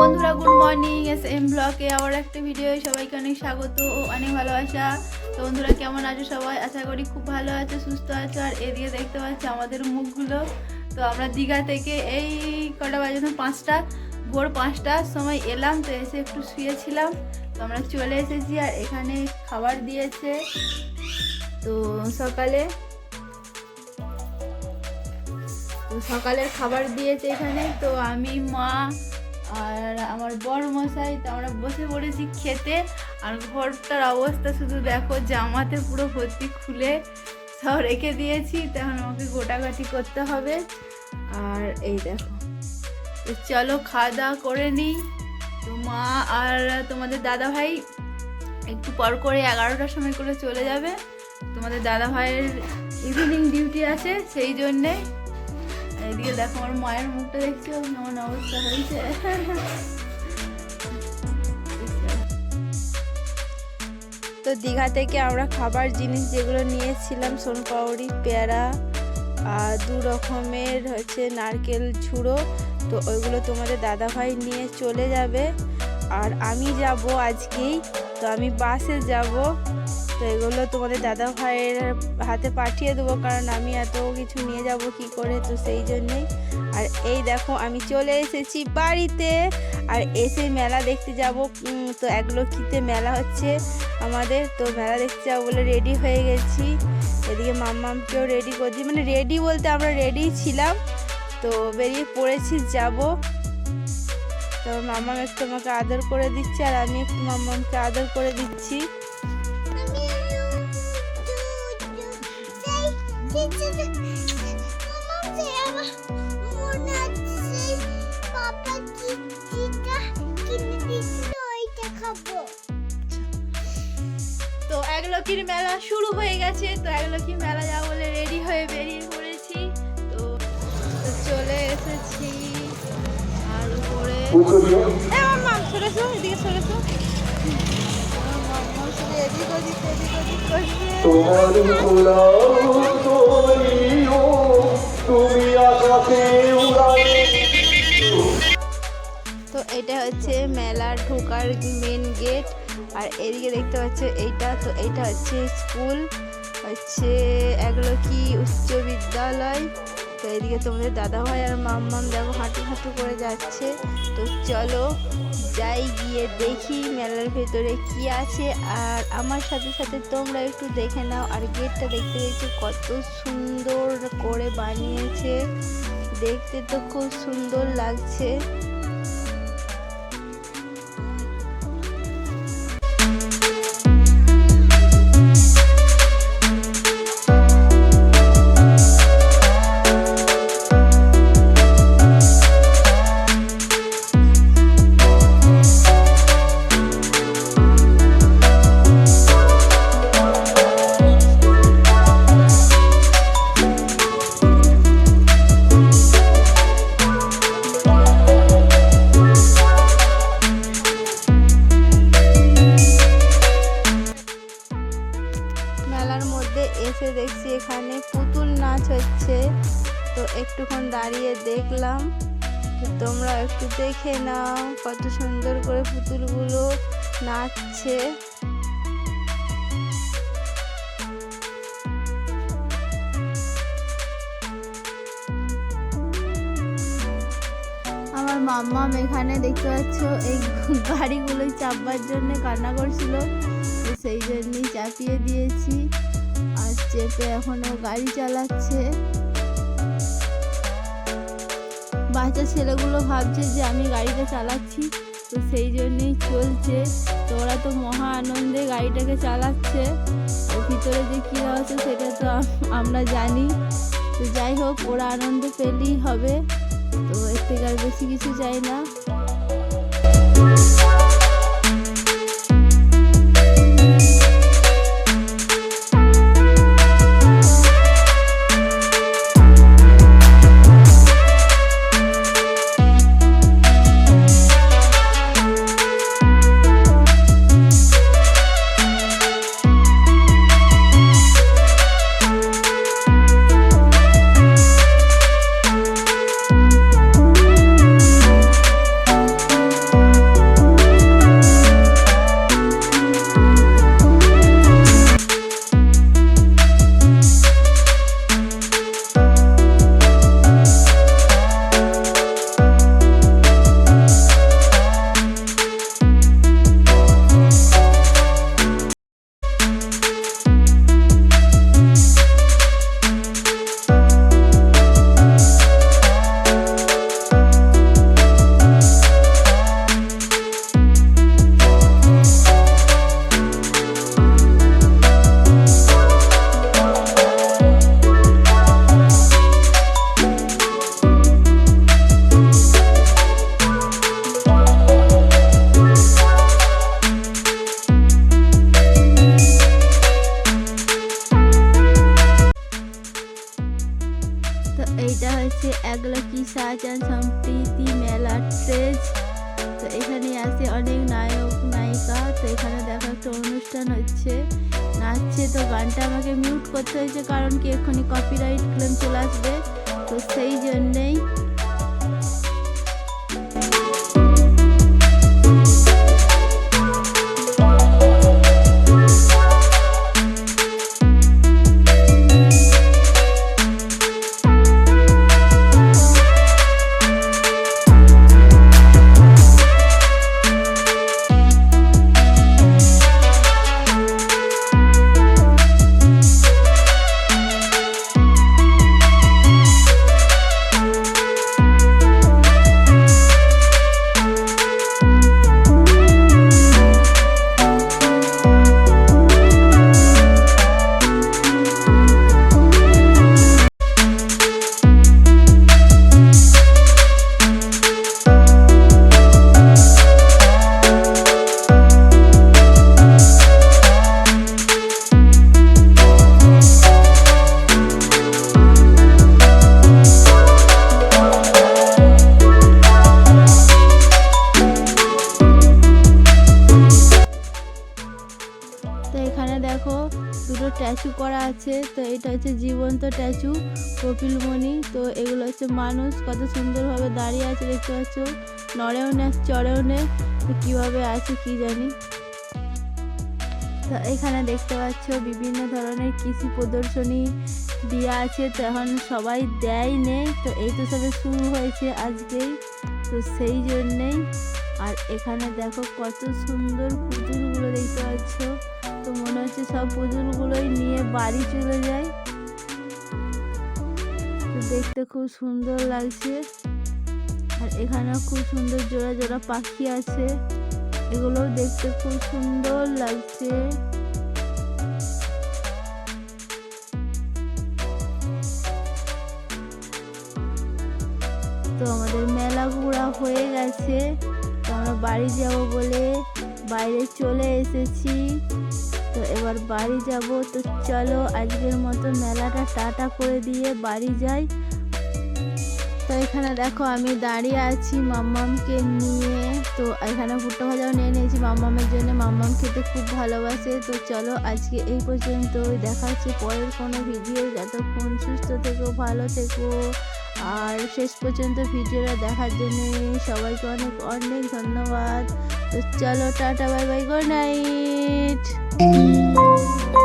বন্ধুরা good morning S M ব্লকে আবার একটা ভিডিও সবাইকে অনেক স্বাগত ও অনেক ভালোবাসা। তো বন্ধুরা, কেমন আছো সবাই? আশা করি খুব ভালো আছো, সুস্থ আছো। আর এদিকে দেখতে পাচ্ছি আমাদের মুখগুলো। তো আমরা দীঘা থেকে এই কটা বাজে? পাঁচটা, ভোর পাঁচটার সময় এলাম, তো এসে একটু শুয়েছিলাম। তো আমরা চলে এসেছি আর এখানে খাবার দিয়েছে। তো সকালে, তো সকালের খাবার দিয়েছে এখানে। তো আমি, মা আর আমার বড় মশাই তো আমরা বসে পড়েছি খেতে, আর ঘরটার অবস্থা শুধু দেখো, জামাতে পুরো ভর্তি খুলে সব রেখে দিয়েছি, তখন আমাকে গোটাগাটি করতে হবে। আর এই দেখো চলো খাওয়া দাওয়া করে নিই। তো মা আর তোমাদের দাদা ভাই একটু পর করে এগারোটার সময় করে চলে যাবে। তোমাদের দাদা ভাইয়ের ইভিনিং ডিউটি আছে, সেই জন্যে এদিকে দেখো আমার মায়ের মুখটা দেখছ? কেমন অবস্থা হয়েছে? তো দীঘা থেকে আমরা খাবার জিনিস যেগুলো নিয়েছিলাম, সোনপাউরি, পেয়ারা আর দু রকমের হচ্ছে নারকেল ছুড়ো তো ওইগুলো তোমাদের দাদাভাই নিয়ে চলে যাবে। আর আমি যাব আজকেই, তো আমি বাসে যাব। তো এগুলো তোমাদের দাদা ভাইয়ের হাতে পাঠিয়ে দেবো, কারণ আমি এত কিছু নিয়ে যাব কি করে, তো সেই জন্যেই। আর এই দেখো, আমি চলে এসেছি বাড়িতে, আর এসে মেলা দেখতে যাব। তো এক লক্ষিতে মেলা হচ্ছে আমাদের, তো মেলা দেখতে যাব বলে রেডি হয়ে গেছি। এদিকে মাম্মামকেও রেডি করে দিই মানে রেডি বলতে আমরা রেডি ছিলাম, তো বেরিয়ে পড়েছি, যাব। তো মাম্মাম একটু আমাকে আদর করে দিচ্ছে, আর আমি একটু মাম্মামকে আদর করে দিচ্ছি। তো মেলা শুরু হয়ে গেছে তো একলকি মেলা যাব বলে রেডি হয়ে বেরিয়ে পড়েছি তো চলে এসেছি আর উপরে সরেছো এদিকে সরেছো এদিক ওদিক এদিক ওদিক করছে তো এটা হচ্ছে মেলার ঢোকার মেন গেট আর এদিকে দেখতে পাচ্ছ এইটা, তো এইটা হচ্ছে স্কুল, হচ্ছে এগুলো কি উচ্চ বিদ্যালয়? তো এদিকে তোমাদের দাদা ভাই আর মাম্মাম দেখো হাঁটু হাঁটু করে যাচ্ছে। তো চলো যাই গিয়ে দেখি মেলার ভেতরে কি আছে। আর আমার সাথে সাথে তোমরা একটু দেখে নাও, আর গেটটা দেখতে পেয়েছ কত সুন্দর করে বানিয়েছে। দেখতে তো খুব সুন্দর লাগছে। মধ্যে এসে দেখছি এখানে পুতুল নাচ হচ্ছে। তো একটুক্ষণ দাঁড়িয়ে দেখলাম। তোমরা একটু দেখে নাও কত সুন্দর করে পুতুলগুলো নাচছে। আমার মাম্মাম এখানে দেখতে পাচ্ছ, এই গাড়িগুলো চাপবার জন্য কান্না করছিল। সেই জন্যই চাপিয়ে দিয়েছি। চেপে এখনও গাড়ি চালাচ্ছে। বাচ্চা ছেলেগুলো ভাবছে যে আমি গাড়িটা চালাচ্ছি, তো সেই জন্যই চলছে। তো ওরা তো মহা আনন্দে গাড়িটাকে চালাচ্ছে। আর ভিতরে যে কী হচ্ছে সেটা তো আমরা জানি। তো যাই হোক, ওরা আনন্দ পেলেই হবে। তো এর থেকে আর বেশি কিছু চাই না। একলকি সাজান সম্প্রীতি মেলা ট্রেজ তো এখানে আছে অনেক নায়ক, নায়িকা, তো এখানে দেখো একটা অনুষ্ঠান হচ্ছে। নাচছে, তো গানটা আমাকে মিউট করতে হয়েছে কারণ কি এক্ষুনি কপিরাইট ক্লেম চলে আসবে। তো সেই জন্যেই দুটো স্ট্যাচু করা আছে। তো এটা হচ্ছে জীবন্ত স্ট্যাচু কপিলমণি। তো এগুলো হচ্ছে মানুষ, কত সুন্দরভাবে দাঁড়িয়ে আছে দেখতে পাচ্ছ। নড়েও নে চড়েও নে কীভাবে আছে কি জানি। তো এখানে দেখতে পাচ্ছ বিভিন্ন ধরনের কৃষি প্রদর্শনী দেওয়া আছে। তো এখন সবাই দেয় নেই, তো এই তো সবে শুরু হয়েছে আজকেই। তো সেই জন্যেই, আর এখানে দেখো কত সুন্দর তো হচ্ছে সব পুতুলগুলোই নিয়ে বাড়ি চলে যায় দেখতে খুব সুন্দর লাগছে। আর এখানেও খুব সুন্দর জোড়া জোড়া পাখি আছে। এগুলোও দেখতে খুব সুন্দর লাগছে। তো আমাদের মেলা ঘোরা হয়ে গেছে। তো আমরা বাড়ি যাব বলে বাইরে চলে এসেছি। তো এবার বাড়ি যাব। তো চলো আজকের মতো মেলাটা টাটা করে দিয়ে বাড়ি যাই। তো এখানে দেখো আমি দাঁড়িয়ে আছি মাম্মামকে নিয়ে। তো এখানে ভুট্টা ভাজাও নিয়ে নিয়েছি মাম্মামের জন্য। মাম্মাম খেতে খুব ভালোবাসে। তো চলো আজকে এই পর্যন্ত দেখা হচ্ছে পরের কোনো ভিডিও যতক্ষণ সুস্থ থেকো, ভালো থেকো। আর শেষ পর্যন্ত ভিডিওটা দেখার জন্য সবাইকে অনেক অনেক ধন্যবাদ। তো চলো tata, bye bye, good night. Música